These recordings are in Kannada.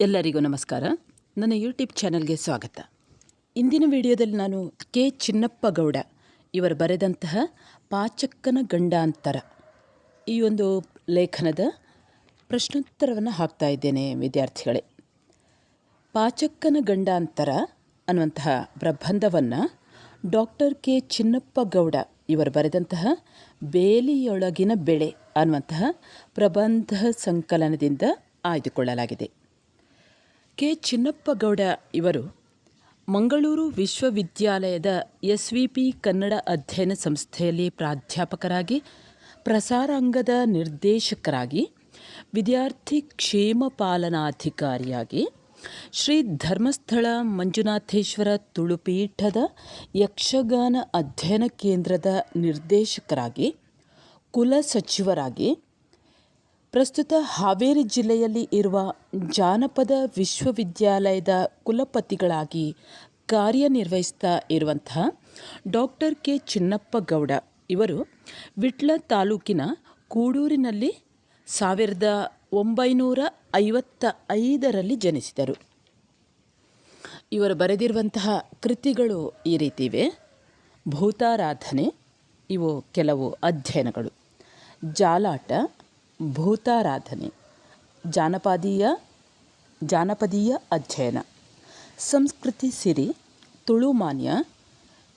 ಎಲ್ಲರಿಗೂ ನಮಸ್ಕಾರ. ನನ್ನ ಯೂಟ್ಯೂಬ್ ಚಾನಲ್ಗೆ ಸ್ವಾಗತ. ಇಂದಿನ ವಿಡಿಯೋದಲ್ಲಿ ನಾನು ಕೆ. ಚಿನ್ನಪ್ಪ ಗೌಡ ಇವರು ಬರೆದಂತಹ ಪಾಚಕ್ಕನ ಗಂಡಾಂತರ ಈ ಒಂದು ಲೇಖನದ ಪ್ರಶ್ನೋತ್ತರವನ್ನು ಹಾಕ್ತಾ ಇದ್ದೇನೆ ವಿದ್ಯಾರ್ಥಿಗಳೇ. ಪಾಚಕ್ಕನ ಗಂಡಾಂತರ ಅನ್ನುವಂತಹ ಪ್ರಬಂಧವನ್ನು ಡಾಕ್ಟರ್ ಕೆ. ಚಿನ್ನಪ್ಪ ಗೌಡ ಇವರು ಬರೆದಂತಹ ಬೇಲಿಯೊಳಗಿನ ಬೆಳೆ ಅನ್ನುವಂತಹ ಪ್ರಬಂಧ ಸಂಕಲನದಿಂದ ಆಯ್ದುಕೊಳ್ಳಲಾಗಿದೆ. ಕೆ ಚಿನ್ನಪ್ಪಗೌಡ ಇವರು ಮಂಗಳೂರು ವಿಶ್ವವಿದ್ಯಾಲಯದ ಎಸ್ ವಿ ಪಿ ಕನ್ನಡ ಅಧ್ಯಯನ ಸಂಸ್ಥೆಯಲ್ಲಿ ಪ್ರಾಧ್ಯಾಪಕರಾಗಿ, ಪ್ರಸಾರಾಂಗದ ನಿರ್ದೇಶಕರಾಗಿ, ವಿದ್ಯಾರ್ಥಿ ಕ್ಷೇಮ ಪಾಲನಾಧಿಕಾರಿಯಾಗಿ, ಶ್ರೀ ಧರ್ಮಸ್ಥಳ ಮಂಜುನಾಥೇಶ್ವರ ತುಳುಪೀಠದ ಯಕ್ಷಗಾನ ಅಧ್ಯಯನ ಕೇಂದ್ರದ ನಿರ್ದೇಶಕರಾಗಿ ಕುಲಸಚಿವರಾಗಿ ಪ್ರಸ್ತುತ ಹಾವೇರಿ ಜಿಲ್ಲೆಯಲ್ಲಿ ಇರುವ ಜಾನಪದ ವಿಶ್ವವಿದ್ಯಾಲಯದ ಕುಲಪತಿಗಳಾಗಿ ಕಾರ್ಯನಿರ್ವಹಿಸ್ತಾ ಇರುವಂತಹ ಡಾಕ್ಟರ್ ಕೆ ಚಿನ್ನಪ್ಪ ಗೌಡ ಇವರು ವಿಟ್ಲ ತಾಲೂಕಿನ ಕೂಡೂರಿನಲ್ಲಿ ಸಾವಿರದ ಒಂಬೈನೂರ ಐವತ್ತ ಐದರಲ್ಲಿ ಜನಿಸಿದರು. ಇವರು ಬರೆದಿರುವಂತಹ ಕೃತಿಗಳು ಈ ರೀತಿವೆ ಭೂತಾರಾಧನೆ, ಇವು ಕೆಲವು ಅಧ್ಯಯನಗಳು. ಜಾಲಾಟ ಭೂತಾರಾಧನೆ, ಜಾನಪದೀಯ ಜಾನಪದೀಯ ಅಧ್ಯಯನ. ಸಂಸ್ಕೃತಿ ಸಿರಿ ತುಳುಮಾನ್ಯ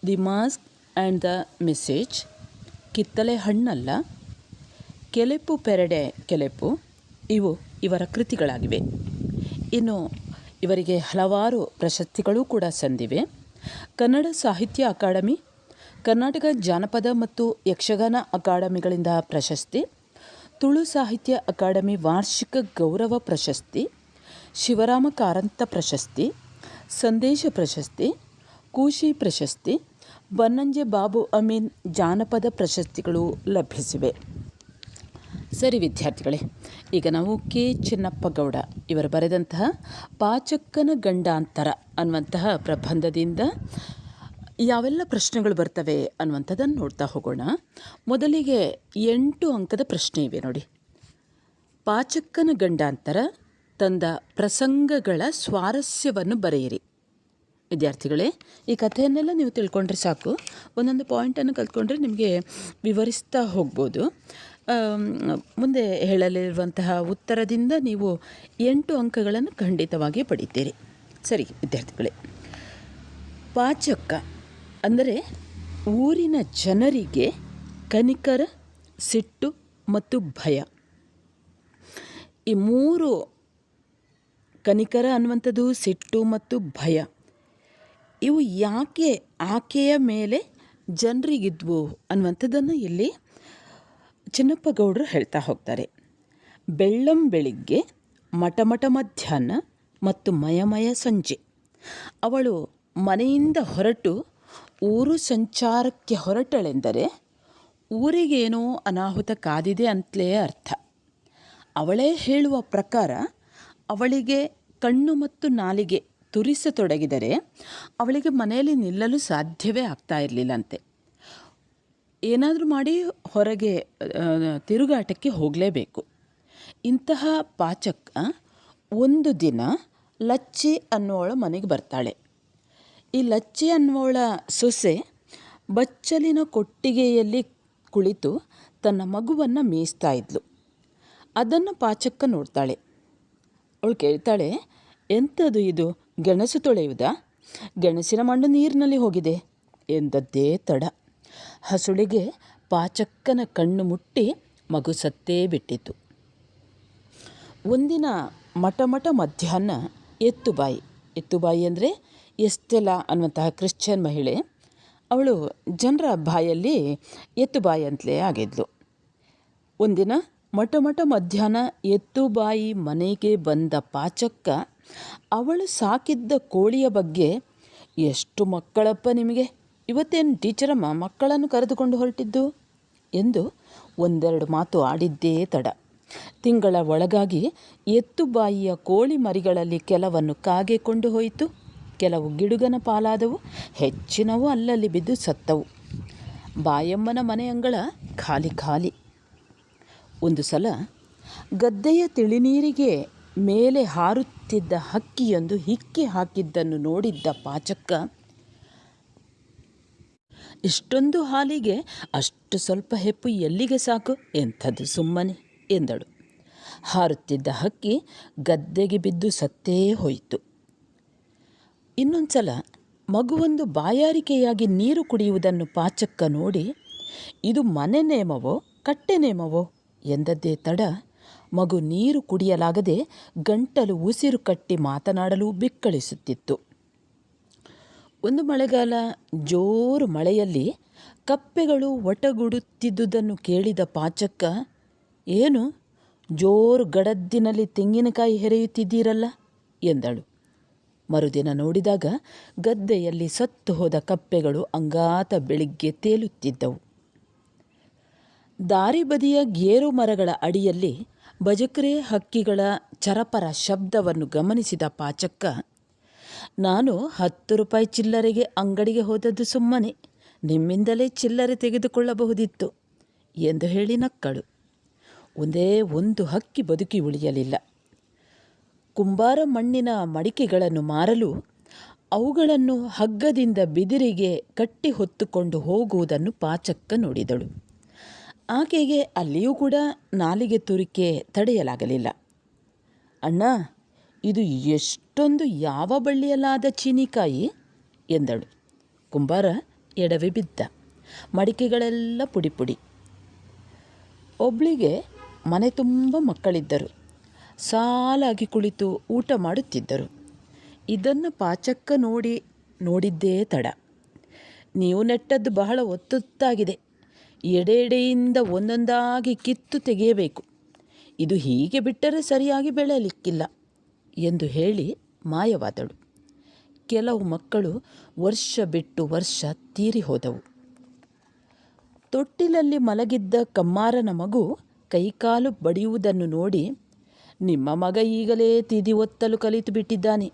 the mask and the message, ಕಿತ್ತಲೆ ಹಣ್ಣಲ್ಲ, ಕೆಲೆಪು ಪೆರಡೆ ಕೆಲೆಪು, ಇವು ಇವರ ಕೃತಿಗಳಾಗಿವೆ. ಇನ್ನು ಇವರಿಗೆ ಹಲವಾರು ಪ್ರಶಸ್ತಿಗಳು ಕೂಡ ಸಂದಿವೆ. ಕನ್ನಡ ಸಾಹಿತ್ಯ ಅಕಾಡೆಮಿ, ಕರ್ನಾಟಕ ಜಾನಪದ ಮತ್ತು ಯಕ್ಷಗಾನ ಅಕಾಡೆಮಿಗಳಿಂದ ಪ್ರಶಸ್ತಿ ತುಳು ಸಾಹಿತ್ಯ ಅಕಾಡೆಮಿ ವಾರ್ಷಿಕ ಗೌರವ ಪ್ರಶಸ್ತಿ, ಶಿವರಾಮ ಕಾರಂತ ಪ್ರಶಸ್ತಿ, ಸಂದೇಶ ಪ್ರಶಸ್ತಿ, ಕೂಶಿ ಪ್ರಶಸ್ತಿ, ಬನ್ನಂಜೆ ಬಾಬು ಅಮೀನ್ ಜಾನಪದ ಪ್ರಶಸ್ತಿಗಳು ಲಭಿಸಿವೆ. ಸರಿ ವಿದ್ಯಾರ್ಥಿಗಳೇ, ಈಗ ನಾವು ಕೆ. ಚಿನ್ನಪ್ಪ ಗೌಡ ಇವರು ಬರೆದಂತಹ ಪಾಚಕ್ಕನ ಗಂಡಾಂತರ ಅನ್ನುವಂತಹ ಪ್ರಬಂಧದಿಂದ ಯಾವೆಲ್ಲ ಪ್ರಶ್ನೆಗಳು ಬರ್ತವೆ ಅನ್ನುವಂಥದ್ದನ್ನು ನೋಡ್ತಾ ಹೋಗೋಣ. ಮೊದಲಿಗೆ ಎಂಟು ಅಂಕದ ಪ್ರಶ್ನೆ ಇವೆ ನೋಡಿ. ಪಾಚಕ್ಕನ ಗಂಡಾಂತರ, ತಂದ ಪ್ರಸಂಗಗಳ ಸ್ವಾರಸ್ಯವನ್ನು ಬರೆಯಿರಿ. ವಿದ್ಯಾರ್ಥಿಗಳೇ, ಈ ಕಥೆಯನ್ನೆಲ್ಲ ನೀವು ತಿಳ್ಕೊಂಡ್ರೆ ಸಾಕು. ಒಂದೊಂದು ಪಾಯಿಂಟನ್ನು ಕಲ್ತ್ಕೊಂಡ್ರೆ ನಿಮಗೆ ವಿವರಿಸ್ತಾ ಹೋಗ್ಬೋದು. ಮುಂದೆ ಹೇಳಲಿರುವಂತಹ ಉತ್ತರದಿಂದ ನೀವು ಎಂಟು ಅಂಕಗಳನ್ನು ಖಂಡಿತವಾಗಿ ಪಡಿತೀರಿ. ಸರಿ, ವಿದ್ಯಾರ್ಥಿಗಳೇ. ಪಾಚಕ ಅಂದರೆ ಊರಿನ ಜನರಿಗೆ ಕನಿಕರ, ಸಿಟ್ಟು ಮತ್ತು ಭಯ. ಈ ಮೂರು ಕನಿಕರ ಅನ್ನುವಂಥದ್ದು ಸಿಟ್ಟು ಮತ್ತು ಭಯ. ಇವು ಯಾಕೆ ಆಕೆಯ ಮೇಲೆ ಜನರಿಗಿದ್ವು ಅನ್ನುವಂಥದ್ದನ್ನು ಇಲ್ಲಿ ಚಿನ್ನಪ್ಪ ಗೌಡರು ಹೇಳ್ತಾ ಹೋಗ್ತಾರೆ. ಬೆಳ್ಳಂ ಬೆಳಿಗ್ಗೆ ಮಟಮಟ ಮಧ್ಯಾಹ್ನ ಮತ್ತು ಮಯಮಯ ಸಂಜೆ. ಅವಳು ಮನೆಯಿಂದ ಹೊರಟು ಊರು ಸಂಚಾರಕ್ಕೆ ಹೊರಟಳೆಂದರೆ ಊರಿಗೇನೋ ಅನಾಹುತ ಕಾದಿದೆ ಅಂತಲೇ ಅರ್ಥ. ಅವಳೇ ಹೇಳುವ ಪ್ರಕಾರ ಅವಳಿಗೆ ಕಣ್ಣು ಮತ್ತು ನಾಲಿಗೆ ತುರಿಸತೊಡಗಿದರೆ ಅವಳಿಗೆ ಮನೆಯಲ್ಲಿ ನಿಲ್ಲಲು ಸಾಧ್ಯವೇ ಆಗ್ತಾ ಇರಲಿಲ್ಲಂತೆ. ಏನಾದರೂ ಮಾಡಿ ಹೊರಗೆ ತಿರುಗಾಟಕ್ಕೆ ಹೋಗಲೇಬೇಕು. ಇಂತಹ ಪಾಚಕ ಒಂದು ದಿನ ಲಚ್ಚಿ ಅನ್ನೋಳ ಮನೆಗೆ ಬರ್ತಾಳೆ. ಈ ಲಚ್ಚಿ ಅನ್ನೋಳ ಸೊಸೆ ಬಚ್ಚಲಿನ ಕೊಟ್ಟಿಗೆಯಲ್ಲಿ ಕುಳಿತು ತನ್ನ ಮಗುವನ್ನು ಮೇಯಿಸ್ತಾ ಇದ್ಲು. ಅದನ್ನು ಪಾಚಕ್ಕ ನೋಡ್ತಾಳೆ. ಅವಳು ಕೇಳ್ತಾಳೆ ಎಂಥದು ಇದು? ಗೆಣಸು ತೊಳೆಯುವುದಾ? ಗೆಣಸಿನ ಮಣ್ಣು ನೀರಿನಲ್ಲಿ ಹೋಗಿದೆ. ಎಂದದ್ದೇ ತಡ. ಹಸುಳಿಗೆ ಪಾಚಕ್ಕನ ಕಣ್ಣು ಮುಟ್ಟಿ ಮಗು ಸತ್ತೇ ಬಿಟ್ಟಿತು ಒಂದಿನ ಮಠ ಮಠ ಮಧ್ಯಾಹ್ನ ಎತ್ತುಬಾಯಿ. ಎತ್ತುಬಾಯಿ ಅಂದರೆ ಎಸ್ತೆಲ ಅನ್ನುವಂತಹ ಕ್ರಿಶ್ಚಿಯನ್ ಮಹಿಳೆ, ಅವಳು ಜನರ ಬಾಯಲ್ಲಿ ಎತ್ತುಬಾಯಿ ಅಂತಲೇ ಆಗಿದ್ಲು. ಒಂದಿನ ಮಠ ಮಠ ಮಧ್ಯಾಹ್ನ ಎತ್ತುಬಾಯಿ ಮನೆಗೆ ಬಂದ ಪಾಚಕ್ಕ, ಅವಳು ಸಾಕಿದ್ದ ಕೋಳಿಯ ಬಗ್ಗೆ, ಎಷ್ಟು ಮಕ್ಕಳಪ್ಪ ನಿಮಗೆ? ಇವತ್ತೇನು ಟೀಚರಮ್ಮ ಮಕ್ಕಳನ್ನು ಕರೆದುಕೊಂಡು ಹೊರಟಿದ್ದು? ಎಂದು ಒಂದೆರಡು ಮಾತು ಆಡಿದ್ದೇ ತಡ. ತಿಂಗಳ ಒಳಗಾಗಿ ಎತ್ತುಬಾಯಿಯ ಕೋಳಿ ಮರಿಗಳಲ್ಲಿ ಕೆಲವನ್ನು ಕಾಗೆ ಕೊಂಡು ಹೋಯಿತು. ಕೆಲವು ಗಿಡುಗನ ಪಾಲಾದವು, ಹೆಚ್ಚಿನವು ಅಲ್ಲಲ್ಲಿ ಬಿದ್ದು ಸತ್ತವು. ಬಾಯಮ್ಮನ ಮನೆ ಅಂಗಳ ಖಾಲಿ ಖಾಲಿ. ಒಂದು ಸಲ ಗದ್ದೆಯ ತಿಳಿನೀರಿಗೆ ಮೇಲೆ ಹಾರುತ್ತಿದ್ದ ಹಕ್ಕಿಯೊಂದು ಹಿಕ್ಕಿ ಹಾಕಿದ್ದನ್ನು ನೋಡಿದ್ದ ಪಾಚಕ್ಕ, ಇಷ್ಟೊಂದು ಹಾಲಿಗೆ ಅಷ್ಟು ಸ್ವಲ್ಪ ಹೆಪ್ಪು ಎಲ್ಲಿಗೆ ಸಾಕು? ಎಂಥದ್ದು ಸುಮ್ಮನೆ ಎಂದಳು. ಹಾರುತ್ತಿದ್ದ ಹಕ್ಕಿ ಗದ್ದೆಗೆ ಬಿದ್ದು ಸತ್ತೇ ಹೋಯಿತು. ಇನ್ನೊಂದು ಸಲ ಮಗುವೊಂದು ಬಾಯಾರಿಕೆಯಾಗಿ ನೀರು ಕುಡಿಯುವುದನ್ನು ಪಾಚಕ್ಕ ನೋಡಿ, ಇದು ಮನೆ ನೇಮವೋ, ಕಟ್ಟೆ ನೇಮವೋ? ಎಂದದ್ದೇ ತಡ ಮಗು ನೀರು ಕುಡಿಯಲಾಗದೆ ಗಂಟಲು ಉಸಿರು ಕಟ್ಟಿ ಮಾತನಾಡಲು ಬಿಕ್ಕಳಿಸುತ್ತಿತ್ತು. ಒಂದು ಮಳೆಗಾಲ ಜೋರು ಮಳೆಯಲ್ಲಿ ಕಪ್ಪೆಗಳು ಒಟಗುಡುತ್ತಿದ್ದುದನ್ನು ಕೇಳಿದ ಪಾಚಕ್ಕ, ಏನು, ಜೋರು ಗಡದ್ದಿನಲ್ಲಿ ತೆಂಗಿನಕಾಯಿ ಹೆರೆಯುತ್ತಿದ್ದೀರಲ್ಲ? ಎಂದಳು. ಮರುದಿನ ನೋಡಿದಾಗ ಗದ್ದೆಯಲ್ಲಿ ಸತ್ತು ಹೋದ ಕಪ್ಪೆಗಳು ಅಂಗಾತ ಬೆಳಿಗ್ಗೆ ತೇಲುತ್ತಿದ್ದವು. ದಾರಿ ಬದಿಯ ಗೇರು ಮರಗಳ ಅಡಿಯಲ್ಲಿ ಬಜಕ್ರೆ ಹಕ್ಕಿಗಳ ಚರಪರ ಶಬ್ದವನ್ನು ಗಮನಿಸಿದ ಪಾಚಕ್ಕ, ನಾನು ಹತ್ತು ರೂಪಾಯಿ ಚಿಲ್ಲರೆಗೆ ಅಂಗಡಿಗೆ ಹೋದದ್ದು ಸುಮ್ಮನೆ, ನಿಮ್ಮಿಂದಲೇ ಚಿಲ್ಲರೆ ತೆಗೆದುಕೊಳ್ಳಬಹುದಿತ್ತು ಎಂದು ಹೇಳಿ ನಕ್ಕಳು. ಒಂದೇ ಒಂದು ಹಕ್ಕಿ ಬದುಕಿ ಉಳಿಯಲಿಲ್ಲ. ಕುಂಬಾರ ಮಣ್ಣಿನ ಮಡಿಕೆಗಳನ್ನು ಮಾರಲು ಅವುಗಳನ್ನು ಹಗ್ಗದಿಂದ ಬಿದಿರಿಗೆ ಕಟ್ಟಿ ಹೊತ್ತುಕೊಂಡು ಹೋಗುವುದನ್ನು ಪಾಚಕ್ಕ ನೋಡಿದಳು. ಆಕೆಗೆ ಅಲ್ಲಿಯೂ ಕೂಡ ನಾಲಿಗೆ ತುರಿಕೆ ತಡೆಯಲಾಗಲಿಲ್ಲ. ಅಣ್ಣ, ಇದು ಎಷ್ಟೊಂದು ಯಾವ ಬಳ್ಳಿಯಲ್ಲಾದ ಚೀನಿಕಾಯಿ? ಎಂದಳು. ಕುಂಬಾರ ಎಡವಿ ಬಿದ್ದ. ಮಡಿಕೆಗಳೆಲ್ಲ ಪುಡಿ ಪುಡಿ ಒಬ್ಳಿಗೆ ಮನೆ ತುಂಬ ಮಕ್ಕಳಿದ್ದರು. ಸಾಲಾಗಿ ಕುಳಿತು ಊಟ ಮಾಡುತ್ತಿದ್ದರು. ಇದನ್ನು ಪಾಚಕ್ಕ ನೋಡಿ ನೋಡಿದ್ದೇ ತಡ. ನೀವು ನೆಟ್ಟದ್ದು ಬಹಳ ಒತ್ತೊತ್ತಾಗಿದೆ. ಎಡೆ ಎಡೆಯಿಂದ ಒಂದೊಂದಾಗಿ ಕಿತ್ತು ತೆಗೆಯಬೇಕು. ಇದು ಹೀಗೆ ಬಿಟ್ಟರೆ ಸರಿಯಾಗಿ ಬೆಳೆಯಲಿಕ್ಕಿಲ್ಲ ಎಂದು ಹೇಳಿ ಮಾಯವಾದಳು. ಕೆಲವು ಮಕ್ಕಳು ವರ್ಷ ಬಿಟ್ಟು ವರ್ಷ ತೀರಿ ಹೋದವು. ತೊಟ್ಟಿಲಲ್ಲಿ ಮಲಗಿದ್ದ ಕಮ್ಮಾರನ ಮಗು ಕೈಕಾಲು ಬಡಿಯುವುದನ್ನು ನೋಡಿ ನಿಮ್ಮ ಮಗ ಈಗಲೇ ತಿದಿ ಒತ್ತಲು ಕಲಿತು ಬಿಟ್ಟಿದ್ದಾನೆ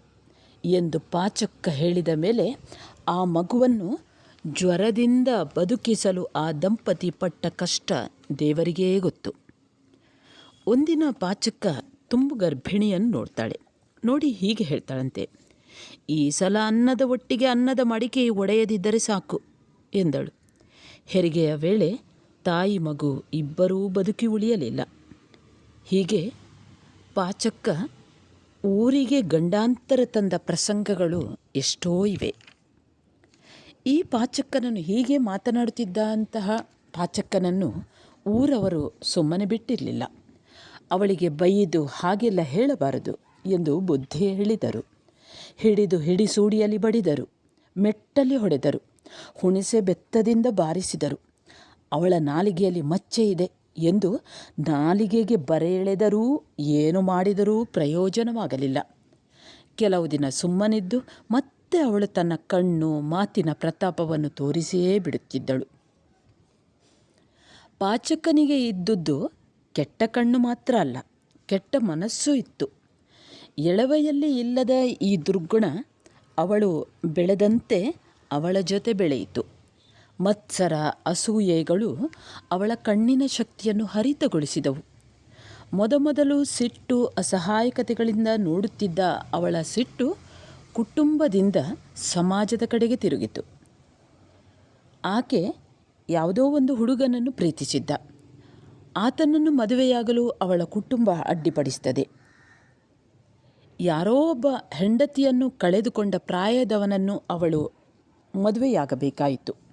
ಎಂದು ಪಾಚಕ್ಕ ಹೇಳಿದ ಮೇಲೆ ಆ ಮಗುವನ್ನು ಜ್ವರದಿಂದ ಬದುಕಿಸಲು ಆ ದಂಪತಿ ಪಟ್ಟ ಕಷ್ಟ ದೇವರಿಗೇ ಗೊತ್ತು. ಒಂದಿನ ಪಾಚಕ್ಕ ತುಂಬು ಗರ್ಭಿಣಿಯನ್ನು ನೋಡ್ತಾಳೆ. ನೋಡಿ ಹೀಗೆ ಹೇಳ್ತಾಳಂತೆ, ಈ ಸಲ ಅನ್ನದ ಒಟ್ಟಿಗೆ ಅನ್ನದ ಮಡಿಕೆ ಒಡೆಯದಿದ್ದರೆ ಸಾಕು, ಎಂದಳು. ಹೆರಿಗೆಯ ವೇಳೆ ತಾಯಿ ಮಗು ಇಬ್ಬರೂ ಬದುಕಿ ಉಳಿಯಲಿಲ್ಲ. ಹೀಗೆ ಪಾಚಕ್ಕ ಊರಿಗೆ ಗಂಡಾಂತರ ತಂದ ಪ್ರಸಂಗಗಳು ಎಷ್ಟೋ ಇವೆ. ಈ ಪಾಚಕ್ಕನನ್ನು ಹೀಗೆ ಮಾತನಾಡುತ್ತಿದ್ದಂತಹ ಪಾಚಕ್ಕನನ್ನು ಊರವರು ಸುಮ್ಮನೆ ಬಿಟ್ಟಿರಲಿಲ್ಲ. ಅವಳಿಗೆ ಬೈದು ಹಾಗೆಲ್ಲ ಹೇಳಬಾರದು ಎಂದು ಬುದ್ಧಿ ಹೇಳಿದರು. ಹಿಡಿದು ಹಿಡಿಸೂಡಿಯಲ್ಲಿ ಬಡಿದರು. ಮೆಟ್ಟಲಿ ಹೊಡೆದರು. ಹುಣಿಸೆ ಬೆತ್ತದಿಂದ ಬಾರಿಸಿದರು. ಅವಳ ನಾಲಿಗೆಯಲ್ಲಿ ಮಚ್ಚೆ ಇದೆ. ಎಂದು ನಾಲಿಗೆಗೆ ಬರೆ ಎಳೆದರೂ ಏನು ಮಾಡಿದರೂ ಪ್ರಯೋಜನವಾಗಲಿಲ್ಲ. ಕೆಲವು ದಿನ ಸುಮ್ಮನಿದ್ದು ಮತ್ತೆ ಅವಳು ತನ್ನ ಕಣ್ಣು ಮಾತಿನ ಪ್ರತಾಪವನ್ನು ತೋರಿಸಿಯೇ ಬಿಡುತ್ತಿದ್ದಳು. ಪಾಚಕನಿಗೆ ಇದ್ದುದು ಕೆಟ್ಟ ಕಣ್ಣು ಮಾತ್ರ ಅಲ್ಲ, ಕೆಟ್ಟ ಮನಸ್ಸು ಇತ್ತು. ಎಳವೆಯಲ್ಲಿ ಇಲ್ಲದ ಈ ದುರ್ಗುಣ ಅವಳು ಬೆಳೆದಂತೆ ಅವಳ ಜೊತೆ ಬೆಳೆಯಿತು. ಮತ್ಸರ, ಅಸೂಯೆಗಳು ಅವಳ ಕಣ್ಣಿನ ಶಕ್ತಿಯನ್ನು ಹರಿತಗೊಳಿಸಿದವು. ಮೊದಮೊದಲು ಸಿಟ್ಟು ಅಸಹಾಯಕತೆಗಳಿಂದ ನೋಡುತ್ತಿದ್ದ ಅವಳ ಸಿಟ್ಟು ಕುಟುಂಬದಿಂದ ಸಮಾಜದ ಕಡೆಗೆ ತಿರುಗಿತು. ಆಕೆ ಯಾವುದೋ ಒಂದು ಹುಡುಗನನ್ನು ಪ್ರೀತಿಸಿದ್ದ. ಆತನನ್ನು ಮದುವೆಯಾಗಲು ಅವಳ ಕುಟುಂಬ ಅಡ್ಡಿಪಡಿಸುತ್ತದೆ ಯಾರೋ ಒಬ್ಬ ಹೆಂಡತಿಯನ್ನು ಕಳೆದುಕೊಂಡ ಪ್ರಾಯದವನನ್ನು ಅವಳು ಮದುವೆಯಾಗಬೇಕಾಯಿತು.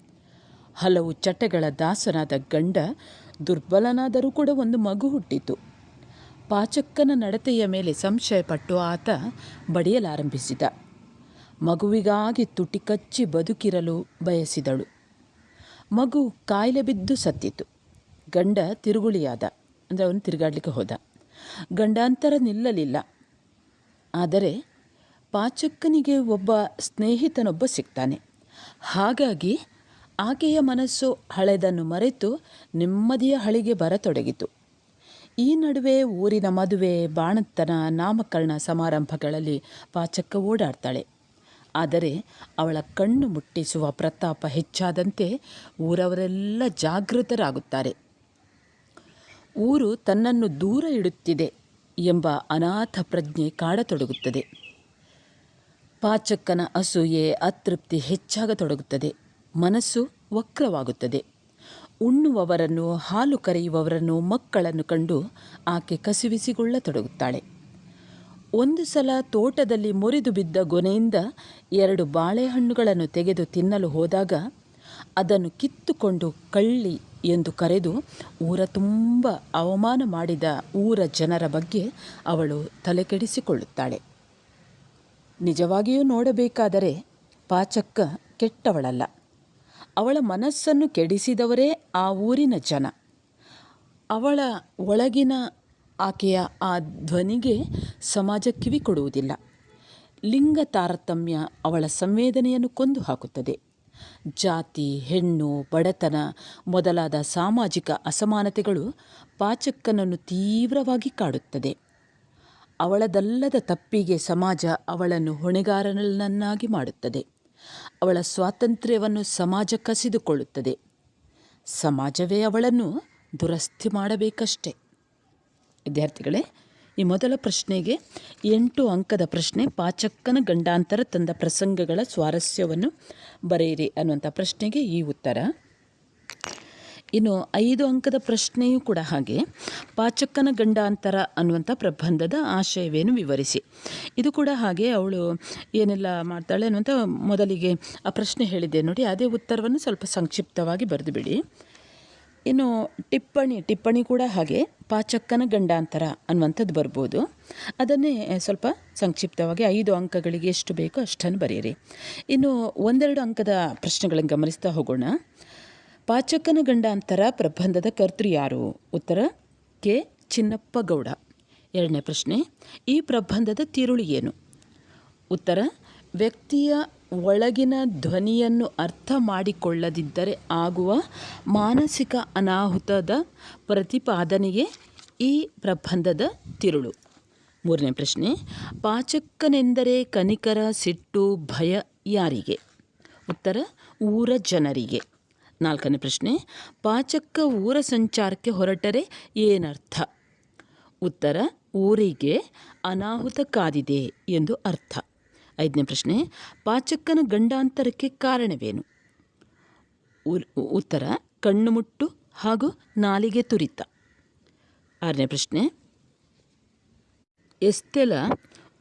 ಹಲವು ಚಟಗಳ ದಾಸನಾದ ಗಂಡ ದುರ್ಬಲನಾದರೂ ಕೂಡ ಒಂದು ಮಗು ಹುಟ್ಟಿತು. ಪಾಚಕ್ಕನ ನಡತೆಯ ಮೇಲೆ ಸಂಶಯಪಟ್ಟು ಆತ ಬಡಿಯಲಾರಂಭಿಸಿದ. ಮಗುವಿಗಾಗಿ ತುಟಿ ಕಚ್ಚಿ ಬದುಕಿರಲು ಬಯಸಿದಳು. ಮಗು ಕಾಯಿಲೆ ಬಿದ್ದು ಸತ್ತಿತು. ಗಂಡ ತಿರುಗುಳಿಯಾದ. ಅಂದರೆ ಅವನು ತಿರುಗಾಡಲಿಕ್ಕೆ ಹೋದ. ಗಂಡಾಂತರ ನಿಲ್ಲಲಿಲ್ಲ. ಆದರೆ ಪಾಚಕ್ಕನಿಗೆ ಒಬ್ಬ ಸ್ನೇಹಿತನೊಬ್ಬ ಸಿಗ್ತಾನೆ. ಹಾಗಾಗಿ ಆಕೆಯ ಮನಸ್ಸು ಹಳೆದನ್ನು ಮರೆತು ನೆಮ್ಮದಿಯ ಹಳಿಗೆ ಬರತೊಡಗಿತು. ಈ ನಡುವೆ ಊರಿನ ಮದುವೆ ಬಾಣತನ ನಾಮಕರಣ ಸಮಾರಂಭಗಳಲ್ಲಿ ಪಾಚಕ್ಕ ಓಡಾಡ್ತಾಳೆ. ಆದರೆ ಅವಳ ಕಣ್ಣು ಮುಟ್ಟಿಸುವ ಪ್ರತಾಪ ಹೆಚ್ಚಾದಂತೆ ಊರವರೆಲ್ಲ ಜಾಗೃತರಾಗುತ್ತಾರೆ. ಊರು ತನ್ನನ್ನು ದೂರ ಇಡುತ್ತಿದೆ ಎಂಬ ಅನಾಥ ಪ್ರಜ್ಞೆ ಕಾಡತೊಡಗುತ್ತದೆ. ಪಾಚಕ್ಕನ ಅಸೂಯೆ ಅತೃಪ್ತಿ ಹೆಚ್ಚಾಗತೊಡಗುತ್ತದೆ. ಮನಸ್ಸು ವಕ್ರವಾಗುತ್ತದೆ. ಉಣ್ಣುವವರನ್ನು, ಹಾಲು ಕರೆಯುವವರನ್ನು, ಮಕ್ಕಳನ್ನು ಕಂಡು ಆಕೆ ಕಸಿವಿಸಿಗೊಳ್ಳತೊಡಗುತ್ತಾಳೆ ಒಂದು ಸಲ ತೋಟದಲ್ಲಿ ಮುರಿದು ಬಿದ್ದ ಗೊನೆಯಿಂದ ಎರಡು ಬಾಳೆಹಣ್ಣುಗಳನ್ನು ತೆಗೆದು ತಿನ್ನಲು ಹೋದಾಗ ಅದನ್ನು ಕಿತ್ತುಕೊಂಡು ಕಳ್ಳಿ ಎಂದು ಕರೆದು ಊರ ತುಂಬ ಅವಮಾನ ಮಾಡಿದ ಊರ ಜನರ ಬಗ್ಗೆ ಅವಳು ತಲೆಕೆಡಿಸಿಕೊಳ್ಳುತ್ತಾಳೆ. ನಿಜವಾಗಿಯೂ ನೋಡಬೇಕಾದರೆ ಪಾಚಕ್ಕ ಕೆಟ್ಟವಳಲ್ಲ. ಅವಳ ಮನಸ್ಸನ್ನು ಕೆಡಿಸಿದವರೇ ಆ ಊರಿನ ಜನ. ಅವಳ ಒಳಗಿನ ಆಕೆಯ ಆ ಧ್ವನಿಗೆ ಸಮಾಜ ಕಿವಿ ಕೊಡುವುದಿಲ್ಲ. ಲಿಂಗ ತಾರತಮ್ಯ ಅವಳ ಸಂವೇದನೆಯನ್ನು ಕೊಂದು ಹಾಕುತ್ತದೆ. ಜಾತಿ, ಹೆಣ್ಣು, ಬಡತನ ಮೊದಲಾದ ಸಾಮಾಜಿಕ ಅಸಮಾನತೆಗಳು ಪಾಚಕ್ಕನನ್ನು ತೀವ್ರವಾಗಿ ಕಾಡುತ್ತದೆ. ಅವಳದಲ್ಲದ ತಪ್ಪಿಗೆ ಸಮಾಜ ಅವಳನ್ನು ಹೊಣೆಗಾರನನ್ನಾಗಿ ಮಾಡುತ್ತದೆ. ಅವಳ ಸ್ವಾತಂತ್ರ್ಯವನ್ನು ಸಮಾಜ ಕಸಿದುಕೊಳ್ಳುತ್ತದೆ. ಸಮಾಜವೇ ಅವಳನ್ನು ದುರಸ್ತಿ ಮಾಡಬೇಕಷ್ಟೆ. ವಿದ್ಯಾರ್ಥಿಗಳೇ, ಈ ಮೊದಲ ಪ್ರಶ್ನೆಗೆ ಎಂಟು ಅಂಕದ ಪ್ರಶ್ನೆ ಪಾಚಕ್ಕನ ಗಂಡಾಂತರ ತಂದ ಪ್ರಸಂಗಗಳ ಸ್ವಾರಸ್ಯವನ್ನು ಬರೆಯಿರಿ ಅನ್ನುವಂಥ ಪ್ರಶ್ನೆಗೆ ಈ ಉತ್ತರ. ಇನ್ನು ಐದು ಅಂಕದ ಪ್ರಶ್ನೆಯೂ ಕೂಡ ಹಾಗೆ. ಪಾಚಕ್ಕನ ಗಂಡಾಂತರ ಅನ್ನುವಂಥ ಪ್ರಬಂಧದ ಆಶಯವೇನು ವಿವರಿಸಿ. ಇದು ಕೂಡ ಹಾಗೆ ಅವಳು ಏನೆಲ್ಲ ಮಾಡ್ತಾಳೆ ಅನ್ನುವಂಥ ಮೊದಲಿಗೆ ಆ ಪ್ರಶ್ನೆ ಹೇಳಿದ್ದೆ ನೋಡಿ, ಅದೇ ಉತ್ತರವನ್ನು ಸ್ವಲ್ಪ ಸಂಕ್ಷಿಪ್ತವಾಗಿ ಬರೆದು ಬಿಡಿ. ಇನ್ನು ಟಿಪ್ಪಣಿ ಟಿಪ್ಪಣಿ ಕೂಡ ಹಾಗೆ ಪಾಚಕ್ಕನ ಗಂಡಾಂತರ ಅನ್ನುವಂಥದ್ದು ಬರ್ಬೋದು. ಅದನ್ನೇ ಸ್ವಲ್ಪ ಸಂಕ್ಷಿಪ್ತವಾಗಿ ಐದು ಅಂಕಗಳಿಗೆ ಎಷ್ಟು ಬೇಕೋ ಅಷ್ಟನ್ನು ಬರೆಯಿರಿ. ಇನ್ನು ಒಂದೆರಡು ಅಂಕದ ಪ್ರಶ್ನೆಗಳನ್ನು ಗಮನಿಸ್ತಾ ಹೋಗೋಣ. ಪಾಚಕ್ಕನ ಗಂಡಾಂತರ ಪ್ರಬಂಧದ ಕರ್ತೃ ಯಾರು? ಉತ್ತರ, ಕೆ. ಚಿನ್ನಪ್ಪ ಗೌಡ ಎರಡನೇ ಪ್ರಶ್ನೆ, ಈ ಪ್ರಬಂಧದ ತಿರುಳು ಏನು? ಉತ್ತರ, ವ್ಯಕ್ತಿಯ ಒಳಗಿನ ಧ್ವನಿಯನ್ನು ಅರ್ಥ ಮಾಡಿಕೊಳ್ಳದಿದ್ದರೆ ಆಗುವ ಮಾನಸಿಕ ಅನಾಹುತದ ಪ್ರತಿಪಾದನೆಗೆ ಈ ಪ್ರಬಂಧದ ತಿರುಳು. ಮೂರನೇ ಪ್ರಶ್ನೆ ಪಾಚಕ್ಕನೆಂದರೆ ಕನಿಕರ, ಸಿಟ್ಟು, ಭಯ ಯಾರಿಗೆ? ಉತ್ತರ, ಊರ ಜನರಿಗೆ. ನಾಲ್ಕನೇ ಪ್ರಶ್ನೆ ಪಾಚಕ್ಕ ಊರ ಸಂಚಾರಕ್ಕೆ ಹೊರಟರೆ ಏನರ್ಥ? ಉತ್ತರ, ಊರಿಗೆ ಅನಾಹುತ ಕಾದಿದೆ ಎಂದು ಅರ್ಥ. ಐದನೇ ಪ್ರಶ್ನೆ ಪಾಚಕ್ಕನ ಗಂಡಾಂತರಕ್ಕೆ ಕಾರಣವೇನು? ಉತ್ತರ, ಕಣ್ಣು ಮುಟ್ಟು ಹಾಗೂ ನಾಲಿಗೆ ತುರಿತ. ಆರನೇ ಪ್ರಶ್ನೆ ಎಸ್ತೆಲ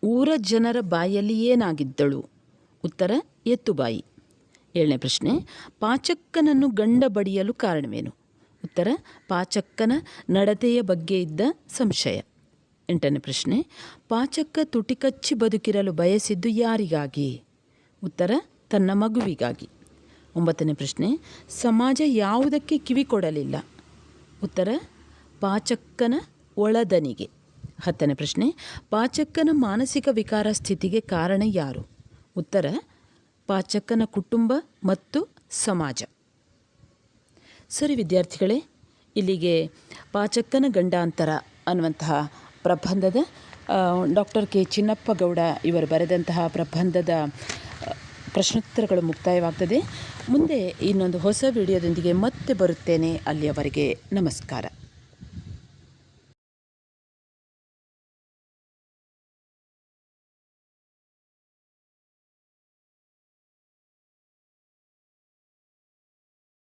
ಊರ ಜನರ ಬಾಯಲ್ಲಿ ಏನಾಗಿದ್ದಳು? ಉತ್ತರ, ಎತ್ತುಬಾಯಿ. ಏಳನೇ ಪ್ರಶ್ನೆ ಪಾಚಕ್ಕನನ್ನು ಗಂಡ ಬಡಿಯಲು ಕಾರಣವೇನು? ಉತ್ತರ ಪಾಚಕ್ಕನ ನಡತೆಯ ಬಗ್ಗೆ ಇದ್ದ ಸಂಶಯ. ಎಂಟನೇ ಪ್ರಶ್ನೆ ಪಾಚಕ್ಕ ತುಟಿಕಚ್ಚಿ ಬದುಕಿರಲು ಬಯಸಿದ್ದು ಯಾರಿಗಾಗಿ? ಉತ್ತರ, ತನ್ನ ಮಗುವಿಗಾಗಿ. ಒಂಬತ್ತನೇ ಪ್ರಶ್ನೆ, ಸಮಾಜ ಯಾವುದಕ್ಕೆ ಕಿವಿ ಕೊಡಲಿಲ್ಲ? ಉತ್ತರ ಪಾಚಕ್ಕನ ಒಳದನಿಗೆ. ಹತ್ತನೇ ಪ್ರಶ್ನೆ ಪಾಚಕ್ಕನ ಮಾನಸಿಕ ವಿಕಾರ ಸ್ಥಿತಿಗೆ ಕಾರಣ ಯಾರು? ಉತ್ತರ ಪಾಚಕನ ಕುಟುಂಬ ಮತ್ತು ಸಮಾಜ. ಸರಿ ವಿದ್ಯಾರ್ಥಿಗಳೇ, ಇಲ್ಲಿಗೆ ಪಾಚಕ್ಕನ ಗಂಡಾಂತರ ಅನ್ನುವಂತಹ ಪ್ರಬಂಧದ ಡಾಕ್ಟರ್ ಕೆ ಚಿನ್ನಪ್ಪ ಗೌಡ ಇವರು ಬರೆದಂತಹ ಪ್ರಬಂಧದ ಪ್ರಶ್ನೋತ್ತರಗಳು ಮುಕ್ತಾಯವಾಗ್ತದೆ. ಮುಂದೆ ಇನ್ನೊಂದು ಹೊಸ ವಿಡಿಯೋದೊಂದಿಗೆ ಮತ್ತೆ ಬರುತ್ತೇನೆ. ಅಲ್ಲಿಯವರೆಗೆ ನಮಸ್ಕಾರ.